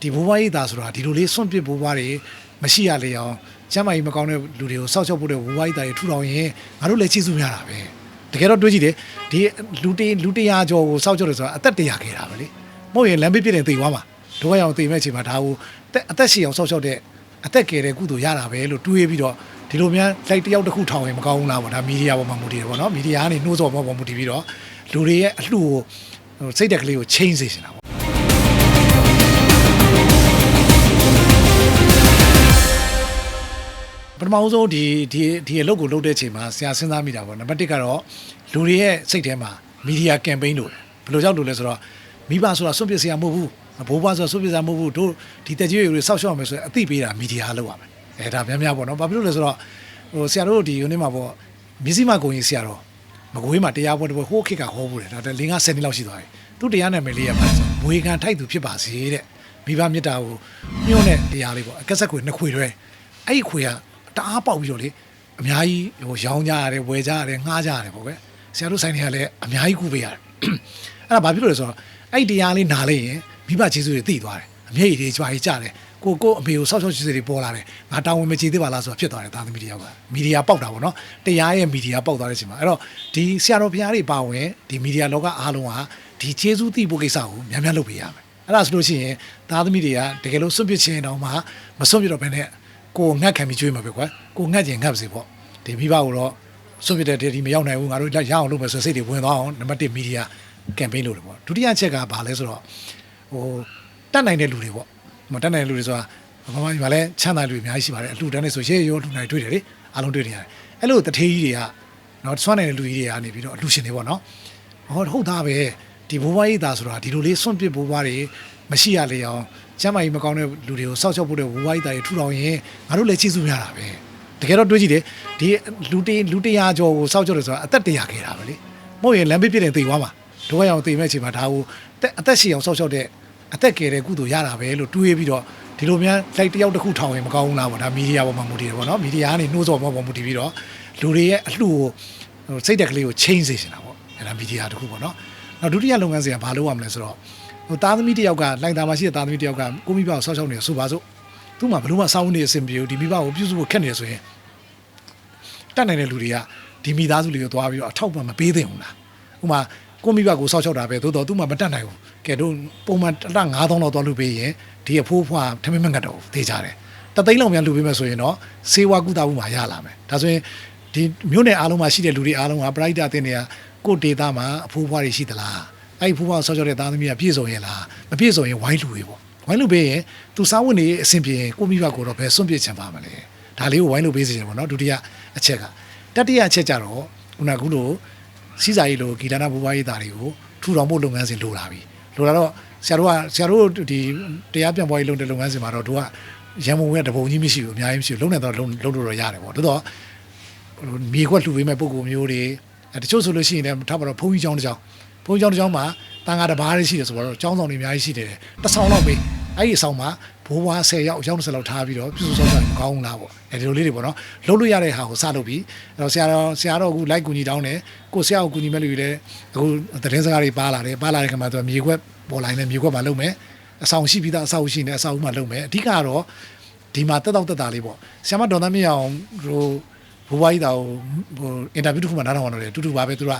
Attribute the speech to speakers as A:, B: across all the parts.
A: ဒီဘိုးဘွားရေးသားဆိုတာဒီလိုလေးစွန့်ပစ်ဘိုးဘွားတွေမရှိရလေအောင်ကျမ်းမာရေးမကောင်းတဲ့လူတွေကိုစောက်ချောက်ဖို့တဲ့ဘိုးဘွားရေးသားတွေထူထောင်ရင်ငါတို့လည်းကျေးဇူးများတာပဲတကယ်တော့တွေးကြည့်တယ်ဒီလူတေလူတရာကျော်ကိုစောက်ချောက်တယ်ဆိုတာအသက်တရာခဲ့တာပဲလေမဟုတ်ရင်လမ်းပြပြတဲ့သိသွားမှာဒုက္ခရောက်သိမဲ့အချိန်မှာဒါကိုတက်အသက်ရှည်အောင်စောက်ချောက်တဲ့အသက်ကယ်တဲ့ကုသိုလ်ရတာပဲလို့တွေးပြီးတော့ဒီလိုများလိုက်တယောက်တစ်ခုထောင်ရင်မကောင်းဘူးလားပေါ့ဒါမီဒီယာပေါ်မှာမူတည်တယ်ပေါ့နော်မီဒီယာကနေနှိုးဆော်ပေါ်ပေါ်မူတည်ပြီးတော့လူတွေရဲ့အလှကိုဟိုစိတ်တက်ကလေးကိုချိန်စေချင်တာပေါ့ ပထမဦးဆုံးဒီဒီဒီအလုပ်ကိုလုပ်တဲ့အချိန်မှာဆရာစဉ်းစားမိတာပေါ့နံပါတ်1ကတော့လူတွေရဲ့စိတ်ထဲမှာမီဒီယာကမ်ပိန်းလို့ဘယ်လိုကြောက်လို့လဲဆိုတော့မိဘဆိုတာစွန့်ပစ်စရာမဟုတ်ဘူးဘိုးဘွားဆိုတာစွန့်ပစ်စရာမဟုတ်ဘူးတို့ဒီတက်ကြီးတွေစောက်ရှောက်မယ်ဆိုရင်အသိပေးတာမီဒီယာလုပ်ရမယ်အဲဒါများများပေါ့နော်ဘာဖြစ်လို့လဲဆိုတော့ဟိုဆရာတို့ဒီယူနစ်မှာပေါ့မြစည်းမကုံကြီးဆရာတော်မကွေးမှာတရားပွဲတစ်ပွဲဟိုးခစ်ကဟောဘူးတယ်ဒါတည်း၄၅ဆယ်နှစ်လောက်ရှိသွားပြီသူတရားနာမည်လေးရပါဆိုမွေခံထိုက်သူဖြစ်ပါစေတဲ့မိဘမြတ်တာကိုညှို့တဲ့တရားလေးပေါ့အကက်ဆက်ခွေနှစ်ခွေတွဲအဲ့ဒီခွေက တအားပေါက်ပြီးတော့လေအများကြီးဟိုရောင်းကြရတယ်ဝယ်ကြရတယ်ငှားကြရတယ်ပေါ့ကွယ်ဆရာတို့ဆိုင်တွေကလည်းအများကြီးကူပေးရတယ်အဲ့ဒါဘာဖြစ်လို့လဲဆိုတော့အဲ့ဒီတရားလေးနားလိုက်ရင်မိဘကျေးဇူးတွေသိသွားတယ်အမေကြီးတွေကြွားကြီးကြတယ်ကိုကိုအမေကိုဆောက်ရှောက်ကျေးဇူးတွေပေါ်လာတယ်ငါတောင်းဝင်မကြည့်သေးပါလားဆိုတာဖြစ်သွားတယ်သားသမီးတယောက်ကမီဒီယာပေါက်တာပေါ့နော်တရားရဲ့မီဒီယာပေါက်သွားတဲ့အချိန်မှာအဲ့တော့ဒီဆရာတော်ဘုရားတွေပါဝင်ဒီမီဒီယာလောကအားလုံးဟာဒီကျေးဇူးသိဖို့ကိစ္စကိုများများလုပ်ပေးရမယ်အဲ့ဒါဆိုလို့ရှိရင်သားသမီးတွေကတကယ်လို့စွန့်ပစ်ခြင်းတောင်မှမစွန့်ပစ်တော့ဘဲနဲ့ ကိုငတ်ခံပြီးကျွေးမှာပဲကွာကိုငတ်ကျင်ငတ်ပါစေပေါ့ဒီမိဘကိုတော့စွန့်ပစ်တဲ့ဒီမရောက်နိုင်ဘူးငါတို့ရအောင်လုပ်မယ်ဆိုစိတ်တွေဝင်သွားအောင်နံပါတ်1မီဒီယာကမ်ပိန်းလုပ်တယ်ပေါ့ဒုတိယချက်ကဘာလဲဆိုတော့ဟိုတတ်နိုင်တဲ့လူတွေပေါ့မတတ်နိုင်တဲ့လူတွေဆိုတာဘာမှဒီမှာလဲချမ်းသာလူတွေအများကြီးရှိပါတယ်အလှူဒန်းနေဆိုရဲရောလှူနိုင်တွေ့တယ်လေအားလုံးတွေ့နေရတယ်အဲ့လိုတထေးကြီးတွေကနော်ဆွမ်းနိုင်တဲ့လူကြီးတွေကနေပြီးတော့အလှူရှင်တွေပေါ့နော်ဟောဟုတ်သားပဲ ဒီဘိုးဘွားရေးသားဆိုတာဒီလိုလေးစွန့်ပစ်ဘိုးဘွားတွေမရှိရလေအောင်ကျမ်းမာရေးမကောင်းတဲ့လူတွေကိုစောက်ချောက်ဖို့တဲ့ဘိုးဘွားရေးသားတွေထူထောင်ရင်ငါတို့လည်းကျေးဇူးများတာပဲတကယ်တော့တွေးကြည့်တယ်ဒီလူတေလူတရာကျော်ကိုစောက်ချောက်တယ်ဆိုတာအသက်တရာခဲ့တာပဲလေမဟုတ်ရင်လမ်းပြပြတဲ့သိသွားမှာဒုက္ခရောက်သိမဲ့အချိန်မှာဒါကိုတက်အသက်ရှည်အောင်စောက်ချောက်တဲ့အသက်ကယ်တဲ့ကုသိုလ်ရတာပဲလို့တွေးပြီးတော့ဒီလိုများလိုက်တယောက်တစ်ခုထောင်ရင်မကောင်းဘူးလားပေါ့ဒါမီဒီယာပေါ်မှာမူတည်တယ်ပေါ့နော်မီဒီယာကနေနှိုးဆော်ပေါ်ပေါ်မူတည်ပြီးတော့လူတွေရဲ့အလှကိုဟိုစိတ်တက်ကလေးကိုချိန်စေချင်တာပေါ့အဲဒါမီဒီယာတစ်ခုပေါ့နော် နောက်ဒုတိယလုပ်ငန်းစဉ်ကဘာလုပ်ရမလဲဆိုတော့ဟိုသားသမီးတစ်ယောက်ကလိုင်တာမှာရှိတဲ့သားသမီးတစ်ယောက်ကကိုမိဘကိုဆောက်ရှောက်နေဆိုပါစို့သူ့မှာဘယ်လို့မှစောင်းနေအဆင်ပြေဘူးဒီမိဘကိုပြုစုဖို့ခက်နေရဆိုရင်တတ်နိုင်တဲ့လူတွေကဒီမိသားစုလေးကိုသွားပြီးတော့အထောက်ပံ့မပေးသင့်ဘူးလားဥပမာကိုမိဘကိုဆောက်ရှောက်တာပဲသို့တော့သူ့မှာမတတ်နိုင်ဘူးကဲတို့ပုံမှန်တစ်လ9000လောက်သွားလို့ပေးရင်ဒီအဖိုးဖွားထမင်းမငတ်တော့ဘူးသေးကြတယ်တသိန်းလောက်များလူပေးမယ်ဆိုရင်တော့စေဝါကုသမှုမှာရလာမယ်ဒါဆိုရင်ဒီမြို့နယ်အားလုံးမှာရှိတဲ့လူတွေအားလုံးကပရိုက်တာအတင်းတွေက ကိုယ့်ဒေတာမှာအဖိုးဖွားတွေရှိသလားအဲ့ဒီဖိုးဖွားဆောက်ရှောက်တဲ့သားသမီးကပြည့်စုံရဲ့လားမပြည့်စုံရင်ဝိုင်းလူတွေပေါ့ဝိုင်းလူပေးရင်သူစားဝတ်နေအဆင်ပြေရင်ကိုမိဘကိုတော့ဘယ်စွန့်ပစ်ချင်ပါမလဲဒါလေးကိုဝိုင်းလူပေးစီတယ်ပေါ့နော်ဒုတိယအချက်ကတတိယအချက်ကြတော့ခုနကခုလိုစီးစာရေးလိုဂီတနာဘူပွားရေးသားတွေကိုထူထောင်ဖို့လုပ်ငန်းစဉ်လိုလာပြီလိုလာတော့ဆရာတို့ကဆရာတို့ဒီတရားပြန်ပွားရေးလုပ်တဲ့လုပ်ငန်းစဉ်မှာတော့တို့ကရန်ကုန်ကတပုံကြီးမရှိဘူးအများကြီးမရှိဘူးလုံနေတော့လုံလုံလို့တော့ရတယ်ပေါ့တိုးတော့ဟိုမြေခွက်လှူပေးမဲ့ပုံကိုမျိုးတွေ အဲတချို့ဆိုလို့ရှိရင်လည်းထားပါတော့ဘုန်းကြီးကျောင်းတစ်ကျောင်းဘုန်းကြီးကျောင်းတစ်ကျောင်းမှာတန်ခါတစ်ပါးလေးရှိတယ်ဆိုတော့ကျောင်းဆောင်တွေအများကြီးရှိတယ်တစ်ဆောင်လောက်ပေးအဲ့ဒီအဆောင်မှာဘိုးဘွား10ရောက်ရောက်20လောက်ထားပြီးတော့ပြုစုဆောက်ရှောက်ရင်မကောင်းဘူးလားပေါ့အဲဒီလိုလေးတွေပေါ့နော်လှုပ်လို့ရတဲ့ဟာကိုစလုပ်ပြီးအဲ့တော့ဆရာတော်ဆရာတော်အခုလိုက်ကူညီတောင်းတယ်ကိုဆရာကိုကူညီမဲ့လူတွေလည်းအခုသတင်းစကားတွေပါလာတယ်ပါလာတဲ့ခါမှာသူကမြေခွက်ပေါ်လာရင်လည်းမြေခွက်မှာလုပ်မယ်အဆောင်ရှိပြီးသားအဆောင်ရှိနေအဆောင်ဥမှာလုပ်မယ်အဓိကကတော့ဒီမှာတက်တော့တက်တာလေးပေါ့ဆရာမဒေါ်သားမြင့်အောင်ဟို ဘိုးဘွားကြီးတောင်ဟိုအင်တာဗျူးတစ်ခုမှနားထောင်ရတော့တယ်တူတူပါပဲသူက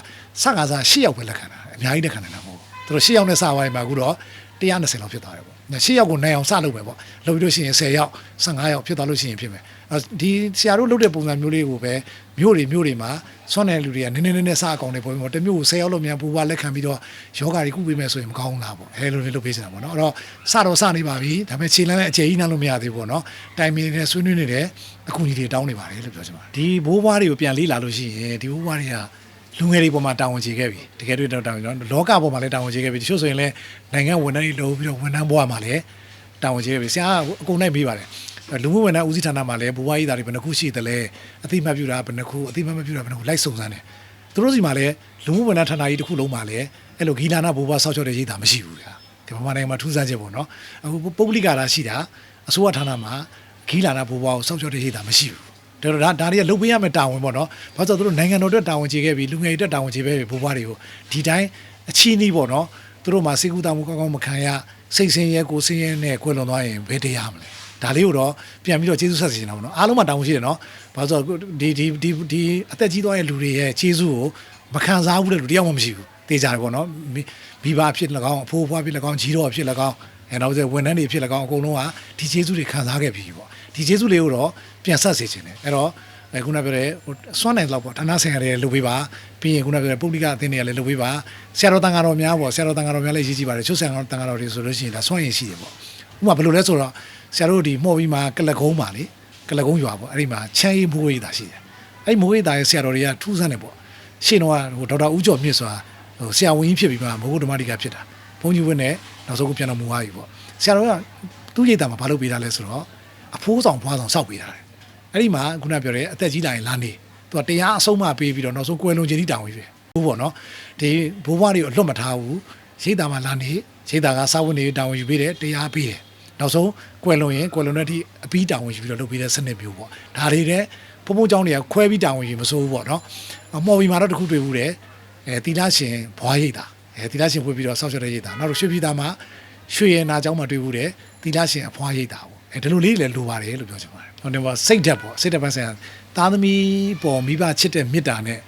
A: စကားစား၈ယောက်ပဲလက်ခံတာအများကြီးလက်ခံနေတာမဟုတ်ဘူးသူတို့၈ယောက်နဲ့စသွားရင်မှအခုတော့120လောက်ဖြစ်သွားတယ်ပေါ့ ၈ယောက်ကိုနိုင်အောင်စလုပ်မယ်ပေါ့လုပ်ပြီးလို့ရှိရင်10ယောက်15ယောက်ဖြစ်သွားလို့ရှိရင်ဖြစ်မယ်အဲဒီဆရာတို့လုပ်တဲ့ပုံစံမျိုးလေးကိုပဲမြို့တွေမြို့တွေမှာဆွမ်းနယ်လူတွေကနည်းနည်းနည်းနည်းစအကောင်တွေပုံပေါ့တမျိုးကို10ယောက်လောက်မြန်ပူပွားလက်ခံပြီးတော့ယောဂါတွေကုပေးမယ်ဆိုရင်မကောင်းဘူးလားပေါ့အဲလိုလေးလုပ်ပေးနေတာပေါ့နော်အဲ့တော့စတော့စနေပါပြီဒါပေမဲ့ခြေလမ်းလည်းအခြေကြီးနားလို့မရသေးဘူးပေါ့နော်တိုင်မီနဲ့ဆွေးနွေးနေတယ်အခုကြီးတွေတောင်းနေပါတယ်လို့ပြောချင်ပါတယ်ဒီဘိုးဘွားတွေကိုပြန်လေးလာလို့ရှိရင်ဒီဘိုးဘွားတွေက လူငယ်တွေပေါ်မှာတာဝန်ချေခဲ့ပြီတကယ်တွေ့တော့တာဝန်နော်လောကပေါ်မှာလည်းတာဝန်ချေခဲ့ပြီတချို့ဆိုရင်လည်းနိုင်ငံဝန်ထမ်းတွေလုပ်ပြီးတော့ဝန်ထမ်းဘဝမှာလည်းတာဝန်ချေခဲ့ပြီဆရာကအကုန်နိုင်ပြီးပါတယ်လူမှုဝန်ထမ်းဦးစီးဌာနမှာလည်းဘိုးဘွားကြီးသားတွေဘယ်နှခုရှိသလဲအသိမှတ်ပြုတာဘယ်နှခုအသိမှတ်မပြုတာဘယ်နှခုလိုက်စုံစမ်းတယ်သူတို့စီမှာလည်းလူမှုဝန်ထမ်းဌာနကြီးတစ်ခုလုံးမှာလည်းအဲ့လိုဂီလာနာဘိုးဘွားဆောက်ချောတဲ့ရေးတာမရှိဘူးဗျာဒီဗမာနိုင်ငံမှာထူးဆန်းချက်ပေါ့နော်အခုပုဂ္ဂလိကတာရှိတာအစိုးရဌာနမှာဂီလာနာဘိုးဘွားကိုဆောက်ချောတဲ့ရေးတာမရှိဘူး ဒါတော့ဒါဒါတွေကလုတ်ပေးရမယ့်တာဝန်ပေါ့နော်။ဘာလို့လဲဆိုတော့သူတို့နိုင်ငံတော်အတွက်တာဝန်ချေခဲ့ပြီးလူငယ်တွေအတွက်တာဝန်ချေပဲဘိုးဘွားတွေကိုဒီတိုင်းအချီးနှီးပေါ့နော်။သူတို့မှာစေကူတာမှုကောင်းကောင်းမခံရစိတ်ဆင်းရဲကိုယ်ဆင်းရဲနဲ့ကွယ်လွန်သွားရင်ဘယ်တရားမလဲဒါလေးကိုတော့ပြန်ပြီးတော့ကျေးဇူးဆက်စီနေတာပေါ့နော်အားလုံးမှာတောင်းရှိတယ်နော်ဘာလို့ဆိုတော့ဒီဒီဒီဒီအသက်ကြီးသွားတဲ့လူတွေရဲ့ကျေးဇူးကိုမခံစားဘူးတဲ့လူတယောက်မှမရှိဘူးတေးကြတယ်ပေါ့နော်မိမိဘဖြစ်၎င်းအဖိုးအဖွားဖြစ်၎င်းကြီးတော်ဖြစ်၎င်းအဲနောက်ကျဝန်ထမ်းတွေဖြစ်၎င်းအကုန်လုံးကဒီကျေးဇူးတွေခံစားခဲ့ပြီပေါ့ ဒီကျေးဇူးလေးကိုတော့ပြန်ဆက်စေချင်တယ်အဲ့တော့အဲခုနပြောတဲ့ဟိုစွမ်းနိုင်တော့ပေါ့ဌာနဆိုင်ရာတွေလုပ်ပေးပါပြီးရင်ခုနပြောတဲ့ပုဂ္ဂလိကအသင်းတွေကလည်းလုပ်ပေးပါဆရာတော်တန်ဃာတော်များပေါ့ဆရာတော်တန်ဃာတော်များလည်းရေးကြည့်ပါတယ်ချုပ်ဆရာတော်တန်ဃာတော်တွေဆိုလို့ရှိရင်ဒါစွမ်းရင်ရှိတယ်ပေါ့ဥပမာဘယ်လိုလဲဆိုတော့ဆရာတို့ဒီမှော်ပြီးမှကလကုံးပါလေကလကုံးရွာပေါ့အဲ့ဒီမှာချမ်းရီမိုးရိပ်တာရှိတယ်အဲ့ဒီမိုးရိပ်တာရဲ့ဆရာတော်တွေကထူးဆန်းတယ်ပေါ့ရှင်းတော့ဟိုဒေါက်တာဦးကျော်မြင့်ဆိုတာဟိုဆရာဝန်ကြီးဖြစ်ပြီးမှမိုးကုတ်ဓမ္မတိကဖြစ်တာဘုန်းကြီးဝင်းနဲ့နောက်ဆုံးကပြန်တော်မူသွားပြီပေါ့ဆရာတော်ကသူ့ရိပ်တာမှာဘာလုပ်ပေးတာလဲဆိုတော့ အဖိုးဆောင်ဖွားဆောင်စောက်ပေးတာတယ် အဲ့ဒီမှာခုနပြောတဲ့အသက်ကြီးလာရင်လာနေသူကတရားအဆုံးမပေးပြီးတော့နောက်ဆုံးကွယ်လွန်ခြင်းတိတောင်းပြီးပဲဘူးပေါ့နော်ဒီဘိုးဘွားတွေကိုအလွတ်မထားဘူးရိတ်တာမှာလာနေရိတ်တာကစာဝန်တွေတောင်းယူပေးတယ်တရားပေးတယ်နောက်ဆုံးကွယ်လွန်ရင်ကွယ်လွန်တဲ့အထိအပြီးတောင်းယူပြီးတော့လုပ်ပေးတဲ့စနစ်မျိုးပေါ့ဒါတွေတဲ့ဘုံဘုံเจ้าတွေကခွဲပြီးတောင်းယူမစိုးဘူးပေါ့နော်အမော်ဘီမှာတော့တခုတွေ့ဘူးတယ်အဲတီလာရှင်ဘွားရိတ်တာအဲတီလာရှင်ဖွေပြီးတော့ဆောက်ရှောက်တဲ့ရိတ်တာနောက်တော့ရွှေပြည်သားမှာရွှေရနာเจ้าမှာတွေ့ဘူးတယ်တီလာရှင်အဖွားရိတ်တာပေါ့ ့ အဲဒီလိုလေးလည်းလိုပါတယ်လို့ပြောချင်ပါတယ်ဟိုတယ်ပေါ့စိတ်ဓာတ်ပေါ့စိတ်ဓာတ်ပိုင်းဆိုင်ရာသားသမီးပေါ်မိဘချစ်တဲ့မေတ္တာနဲ့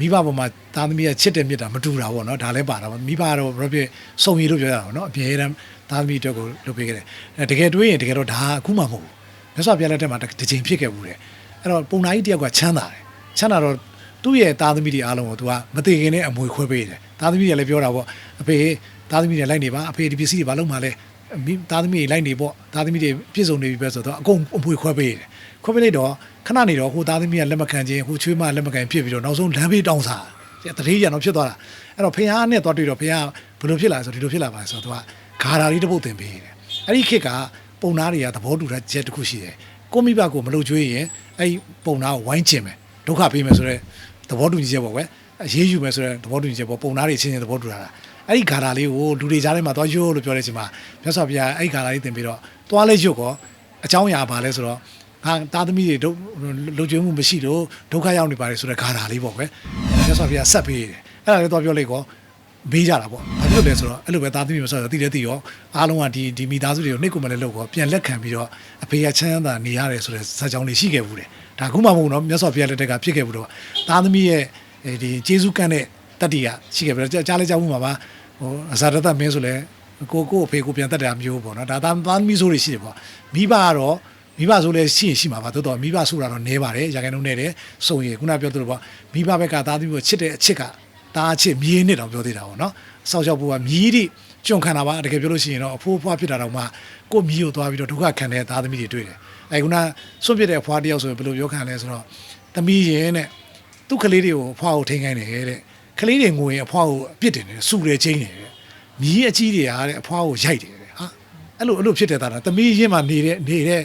A: မိဘပေါ်မှာသားသမီးရဲ့ချစ်တဲ့မေတ္တာမတူတာပေါ့နော်ဒါလည်းပါတာပေါ့မိဘကတော့ဘယ်လိုဖြစ်စုံရည်လို့ပြောရတာပေါ့နော်အပြည့်တမ်းသားသမီးအတွက်ကိုလုပ်ပေးခဲ့တယ်အဲတကယ်တွေးရင်တကယ်တော့ဒါအခုမှမဟုတ်ဘူးမြတ်စွာဘုရားလက်ထက်မှာတစ်တစ်ချိန်ဖြစ်ခဲ့ဘူးတယ်အဲ့တော့ပုံနာကြီးတယောက်ကချမ်းသာတယ်ချမ်းသာတော့သူ့ရဲ့သားသမီးတွေအားလုံးကို तू ကမသေးခင်နဲ့အမွေခွဲပေးတယ်သားသမီးတွေလည်းပြောတာပေါ့အဖေသားသမီးတွေလိုက်နေပါအဖေဒီပစ္စည်းတွေဘာလုပ်မှလဲ မိသားသမီးတွေလိုက်နေပေါ့သားသမီးတွေပြည့်စုံနေပြီပဲဆိုတော့အကုန်အမွေခွဲပေးတယ်ခွဲပေးလိုက်တော့ခဏနေတော့ဟိုသားသမီးကလက်မခံခြင်းဟိုချွေးမလက်မခံဖြစ်ပြီးတော့နောက်ဆုံးလမ်းဘေးတောင်းစားတတိယရံတော့ဖြစ်သွားတာအဲ့တော့ဖះနဲ့သွားတွေ့တော့ဖះဘယ်လိုဖြစ်လာလဲဆိုဒီလိုဖြစ်လာပါဆိုတော့သူကဂါရာလေးတစ်ပုတ်တင်ပေးတယ်အဲ့ဒီခေတ်ကပုံနာတွေကသဘောတူတဲ့ချက်တစ်ခုရှိတယ်ကိုမိဘကိုမလုပ်ကျွေးရင်အဲ့ဒီပုံနာကိုဝိုင်းချင်မယ်ဒုက္ခပေးမယ်ဆိုတော့သဘောတူညီချက်ပေါ့ကွယ် အရေးယူမယ်ဆိုတော့သဘောတူညီချက်ပေါ့ပုံနာတွေချင်းချင်းသဘောတူတာအဲ့ဒီဂါရာလေးကိုလူတွေကြားထဲမှာသွားရွတ်လို့ပြောတဲ့အချိန်မှာမြတ်စွာဘုရားအဲ့ဒီဂါရာလေးသင်ပြီးတော့သွားလဲရွတ်ကောအကြောင်းအရာပါလဲဆိုတော့ဟာသားသမီးတွေဒုလူကျွေးမှုမရှိတော့ဒုက္ခရောက်နေပါတယ်ဆိုတဲ့ဂါရာလေးပေါ့ကွယ်မြတ်စွာဘုရားဆက်ပေးတယ်အဲ့ဒါလေးသွားပြောလိုက်ကောမေးကြတာပေါ့ဘာဖြစ်လို့လဲဆိုတော့အဲ့လိုပဲသားသမီးမဆိုတော့တိတယ်တိရောအားလုံးကဒီဒီမိသားစုတွေကိုနှိတ်ကိုမလဲလို့ကောပြန်လက်ခံပြီးတော့အဖေကချမ်းသာနေရတယ်ဆိုတဲ့ဇာတ်ကြောင်းလေးရှိခဲ့ဘူးတယ်ဒါခုမှမဟုတ်တော့မြတ်စွာဘုရားလက်ထက်ကဖြစ်ခဲ့ဘူးတော့သားသမီးရဲ့ ဒီဂျေဇုကန့်တဲ့တတ္တိကရှိခဲ့ပြီးတော့ကြားလဲကြားမှုမှာပါဟိုအဇာတတမင်းဆိုလဲကိုကိုအဖေကိုပြန်တက်တာမျိုးပေါ့နော်ဒါသားသားသမီးဆိုတွေရှိတယ်ပေါ့မိဘကတော့မိဘဆိုလဲရှိရင်ရှိမှာပါတိုးတော့မိဘဆိုတာတော့နဲပါတယ်ရာခိုင်နှုန်းနဲ့တယ်စုံရခုနပြောသလိုပေါ့မိဘဘက်ကသားသမီးကိုချစ်တဲ့အချစ်ကတားအချစ်မြေးနဲ့တော့ပြောသေးတာပေါ့နော်စောက်ရှောက်ဖို့ကမြည်တိကြုံခံတာပါတကယ်ပြောလို့ရှိရင်တော့အဖိုးအဖွားဖြစ်တာတော့မှကိုမြည်ကိုသွားပြီးတော့ဒုက္ခခံတဲ့သားသမီးတွေတွေ့တယ်အဲခုနစွန့်ပြစ်တဲ့အဖွားတယောက်ဆိုရင်ဘယ်လိုပြောခံလဲဆိုတော့သမီးရင်တဲ့ သူ့ကလေးတွေကိုအဖွားကိုထိန်ခိုင်းတယ်တဲ့ကလေးတွေငိုရင်အဖွားကိုအပြစ်တင်တယ်စူတယ်ချင်းတယ်တဲ့မြီးအကြီးတွေကတဲ့အဖွားကိုရိုက်တယ်တဲ့ဟာအဲ့လိုအဲ့လိုဖြစ်တဲ့သားတာသမီးရင်းမှာနေတဲ့နေတဲ့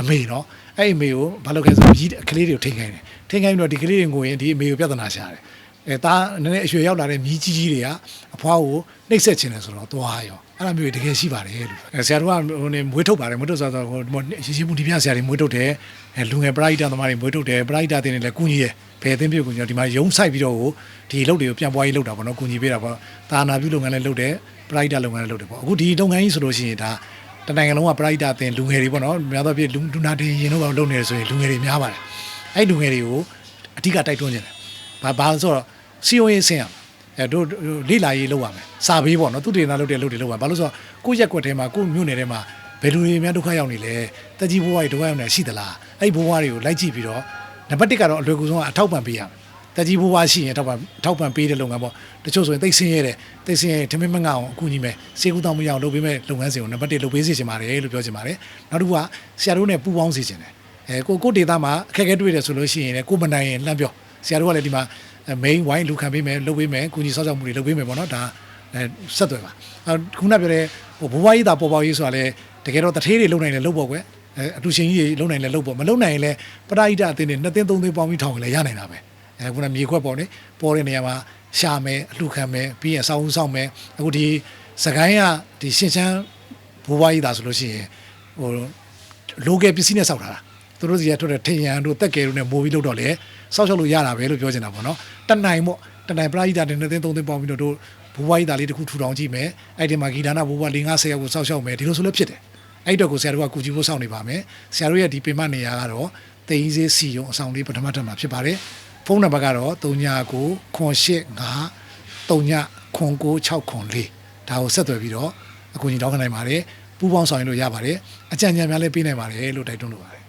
A: အမေနော်အဲ့အမေကိုဘာလုပ်ခဲ့ဆိုမြီးကလေးတွေကိုထိန်ခိုင်းတယ်ထိန်ခိုင်းပြီးတော့ဒီကလေးတွေငိုရင်ဒီအမေကိုပြဿနာရှာတယ် အဲသားနည်းနည်းအရွယ်ရောက်လာတဲ့မြီးကြီးကြီးတွေကအဖွားကိုနှိပ်စက်ခြင်းတယ်ဆိုတော့သွားရောအဲ့လိုမျိုးတွေတကယ်ရှိပါတယ်လို့အဲဆရာတို့ကဟိုနေမွေးထုတ်ပါတယ်မွေးထုတ်ဆိုတော့ဟိုရရှိမှုဒီပြဆရာတွေမွေးထုတ်တယ်အဲလူငယ်ပရိဒတ်သမားတွေမွေးထုတ်တယ်ပရိဒတ်တင်တွေလည်းကုညီတယ်ဘယ်အသင်းပြုတ်ကုညီတော့ဒီမှာရုံးဆိုင်ပြီးတော့ဟိုဒီလုပ်တွေကိုပြန်ပွားရေးလုပ်တာပေါ့နော်ကုညီပေးတာပေါ့တာနာပြုလုပ်ငန်းလည်းလုပ်တယ်ပရိုက်တာလုပ်ငန်းလည်းလုပ်တယ်ပေါ့အခုဒီလုပ်ငန်းကြီးဆိုလို့ရှိရင်ဒါတနိုင်ငံလုံးကပရိုက်တာတင်လူငယ်တွေပေါ့နော်များသောအားဖြင့်လူလူနာတင်ရင်တော့လုပ်နေတယ်ဆိုရင်လူငယ်တွေများပါတယ်အဲ့လူငယ်တွေကိုအဓိကတိုက်တွန်းနေတယ်ဘာဘာလို့ဆိုတော့ စီယိုရေးဆင်းရအဲတို့လိလာရေးလုပ်ရမယ်စာဘေးပေါ့နော်သူတေနာလုပ်တဲ့လုပ်တွေလုပ်ရဘာလို့ဆိုတော့ကိုယ့်ရက်ကွက်ထဲမှာကိုယ့်မြို့နယ်ထဲမှာဘယ်လူတွေများဒုက္ခရောက်နေလဲတက်ကြီးဘိုးဘွားတွေဒုက္ခရောက်နေရှိသလားအဲ့ဘိုးဘွားတွေကိုလိုက်ကြည့်ပြီးတော့နံပါတ်1ကတော့အလွယ်ကူဆုံးကအထောက်ပံ့ပေးရမယ်တက်ကြီးဘိုးဘွားရှိရင်ထောက်ပံ့ထောက်ပံ့ပေးတဲ့လုပ်ငန်းပေါ့တချို့ဆိုရင်တိတ်ဆင်းရဲတယ်တိတ်ဆင်းရဲထမင်းမငအောင်အကူညီမယ်စေကူတောင်းမရအောင်လုပ်ပေးမယ်လုပ်ငန်းစဉ်ကိုနံပါတ်1လုပ်ပေးစေချင်ပါတယ်လို့ပြောချင်ပါတယ်နောက်တစ်ခုကဆရာတို့နဲ့ပူးပေါင်းစေချင်တယ်အဲကိုကိုဒေတာမှာအခက်အခဲတွေ့တယ်ဆိုလို့ရှိရင်လည်းကိုမနိုင်ရင်လှမ်းပြောဆရာတို့ကလည်းဒီမှာ main wine လူခံပေးမယ်လုပ်ပေးမယ်ကူညီဆောက်ရှောက်မှုတွေလုပ်ပေးမယ်ပေါ့နော်ဒါအဲဆက်သွယ်ပါအခုနပြောတဲ့ဟိုဘိုးဘွားကြီးတာပေါ်ပေါ်ရေးဆိုတာလည်းတကယ်တော့တထေးတွေလုံနိုင်တယ်လုပ်ပေါ့ကွယ်အဲအတူရှင်ကြီးတွေလုံနိုင်တယ်လုပ်ပေါ့မလုံနိုင်ရင်လည်းပရိဒအသင်းတွေနှစ်သိန်းသုံးသိန်းပေါင်းပြီးထောင်ရင်လည်းရနိုင်တာပဲအဲခုနမြေခွက်ပေါ့နိပေါ်တဲ့နေရာမှာရှာမယ်အလှခံမယ်ပြီးရင်စောင်းဦးဆောင်မယ်အခုဒီစကိုင်းကဒီရှင်းချမ်းဘိုးဘွားကြီးတာဆိုလို့ရှိရင်ဟိုလိုကယ်ပစ္စည်းနဲ့စောက်ထားတာ သူတို့စီကထွက်တဲ့ထင်ရန်တို့တက်ကယ်တို့နဲ့မိုးပြီးလို့တော့လေစောက်ရှောက်လို့ရတာပဲလို့ပြောချင်တာပေါ့နော်တနိုင်ပေါ့တနိုင်ပရိဒါတွေနဲ့သိန်းသုံးသိန်းပေါင်းပြီးတော့တို့ဘိုးဘွားကြီးသားလေးတစ်ခုထူထောင်ကြည့်မယ်အဲ့ဒီမှာဂီတာနာဘိုးဘွား၄50ယောက်ကိုစောက်ရှောက်မယ်ဒီလိုဆိုလည်းဖြစ်တယ်အဲ့တော့ကိုဆရာတို့ကကူကြည့်ဖို့စောင့်နေပါမယ်ဆရာတို့ရဲ့ဒီပင်မနေရာကတော့တိန်စေးစီယုံအဆောင်လေးပထမထပ်မှာဖြစ်ပါတယ်ဖုန်းနံပါတ်ကတော့39ခွန်85 399604ဒါကိုဆက်သွယ်ပြီးတော့အကူအညီတောင်းခံနိုင်ပါတယ်ပူးပေါင်းဆောင်ရွက်လို့ရပါတယ်အကြံဉာဏ်များလည်းပေးနိုင်ပါတယ်လို့တိုက်တွန်းလိုပါတယ်